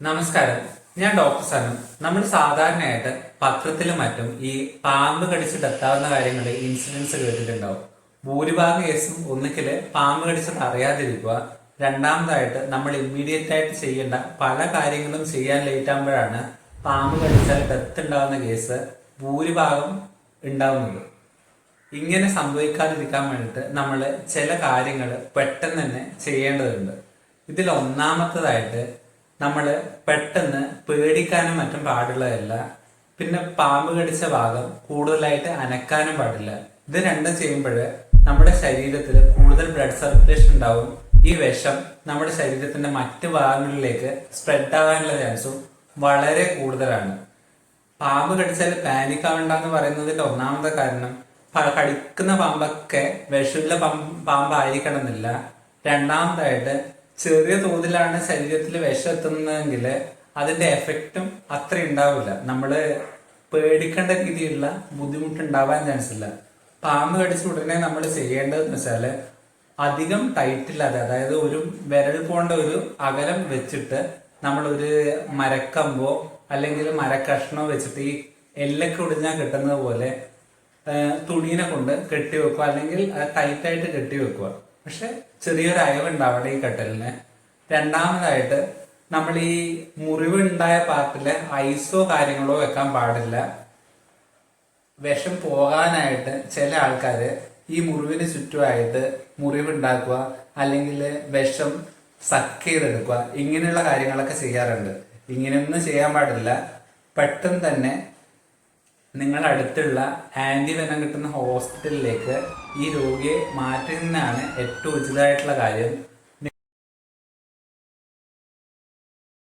നമസ്കാരം. ഞാൻ ഡോക്ടർ സനു. നമ്മൾ സാധാരണയായിട്ട് പത്രത്തിലും മറ്റും ഈ പാമ്പ് കടിച്ച് എത്താവുന്ന കാര്യങ്ങളിൽ ഇൻസിഡൻസ് കേട്ടിട്ടുണ്ടാവും ഭൂരിഭാഗം കേസും ഒന്നിക്കൽ പാമ്പ് കടിച്ചത് അറിയാതിരിക്കുക. രണ്ടാമതായിട്ട് നമ്മൾ ഇമ്മീഡിയറ്റ് ആയിട്ട് ചെയ്യേണ്ട പല കാര്യങ്ങളും ചെയ്യാൻ ലേറ്റ് ആകുമ്പോഴാണ് പാമ്പ് കടിച്ചാൽ ഡെത്ത് ഉണ്ടാവുന്ന കേസ് ഭൂരിഭാഗം ഉണ്ടാവുന്നത്. ഇങ്ങനെ സംഭവിക്കാതിരിക്കാൻ വേണ്ടിയിട്ട് നമ്മൾ ചില കാര്യങ്ങൾ പെട്ടെന്ന് തന്നെ ചെയ്യേണ്ടതുണ്ട്. ഇതിൽ ഒന്നാമത്തതായിട്ട് നമ്മൾ പെട്ടെന്ന് പേടിക്കാനും മറ്റും പാടുള്ളതല്ല. പിന്നെ പാമ്പ് കടിച്ച ഭാഗം കൂടുതലായിട്ട് അനക്കാനും പാടില്ല. ഇത് രണ്ടും ചെയ്യുമ്പോൾ നമ്മുടെ ശരീരത്തിൽ കൂടുതൽ ബ്ലഡ് സർക്കുലേഷൻ ഉണ്ടാവും. ഈ വിഷം നമ്മുടെ ശരീരത്തിന്റെ മറ്റ് ഭാഗങ്ങളിലേക്ക് സ്പ്രെഡ് ആകാനുള്ള ചാൻസും വളരെ കൂടുതലാണ്. പാമ്പ് കടിച്ചാൽ പാനിക് ആവണ്ട എന്ന് പറയുന്നതിന്റെ ഒന്നാമത്തെ കാരണം കടിക്കുന്ന പാമ്പൊക്കെ വിഷമുള്ള പാമ്പ് പാമ്പായിരിക്കണം എന്നില്ല രണ്ടാമതായിട്ട് ചെറിയ തോതിലാണ് ശരീരത്തിൽ വിഷം എത്തുന്നതെങ്കിൽ അതിന്റെ എഫക്റ്റും അത്ര ഉണ്ടാവില്ല. നമ്മൾ പേടിക്കേണ്ട രീതിയിലുള്ള ബുദ്ധിമുട്ട് ഉണ്ടാവാൻ ചാൻസ് ഇല്ല. പാമ്പ് കടിച്ച ഉടനെ നമ്മൾ ചെയ്യേണ്ടതെന്ന് വെച്ചാൽ അധികം ടൈറ്റ് ഇല്ലാതെ അതായത് ഒരു വിരൽ പോണ്ട ഒരു അകലം വെച്ചിട്ട് നമ്മളൊരു മരക്കമ്പോ അല്ലെങ്കിൽ മരക്കഷ്ണോ വെച്ചിട്ട് ഈ എല്ലൊക്കെ ഒടിഞ്ഞാൽ കിട്ടുന്നത് പോലെ തുണീനെ കൊണ്ട് കെട്ടി വെക്കുക അല്ലെങ്കിൽ ടൈറ്റായിട്ട് കെട്ടി വെക്കുക പക്ഷെ ചെറിയൊരു അയവുണ്ടാവണം ഈ കട്ടലിന്. രണ്ടാമതായിട്ട് നമ്മൾ ഈ മുറിവുണ്ടായ പാർട്ടിൽ ഐസോ കാര്യങ്ങളോ വെക്കാൻ പാടില്ല. വിഷം പോകാനായിട്ട് ചില ആൾക്കാർ ഈ മുറിവിന് ചുറ്റുമായിട്ട് മുറിവുണ്ടാക്കുക അല്ലെങ്കിൽ വിഷം സക്ക് ചെയ്തെടുക്കുക ഇങ്ങനെയുള്ള കാര്യങ്ങളൊക്കെ ചെയ്യാറുണ്ട്. ഇങ്ങനെയൊന്നും ചെയ്യാൻ പാടില്ല. പെട്ടെന്ന് തന്നെ നിങ്ങൾ അടുത്തുള്ള ആന്റി വെനം കിട്ടുന്ന ഹോസ്പിറ്റലിലേക്ക് ഈ രോഗിയെ മാറ്റുന്നതാണ് ഏറ്റവും ഉചിതമായിട്ടുള്ള കാര്യം.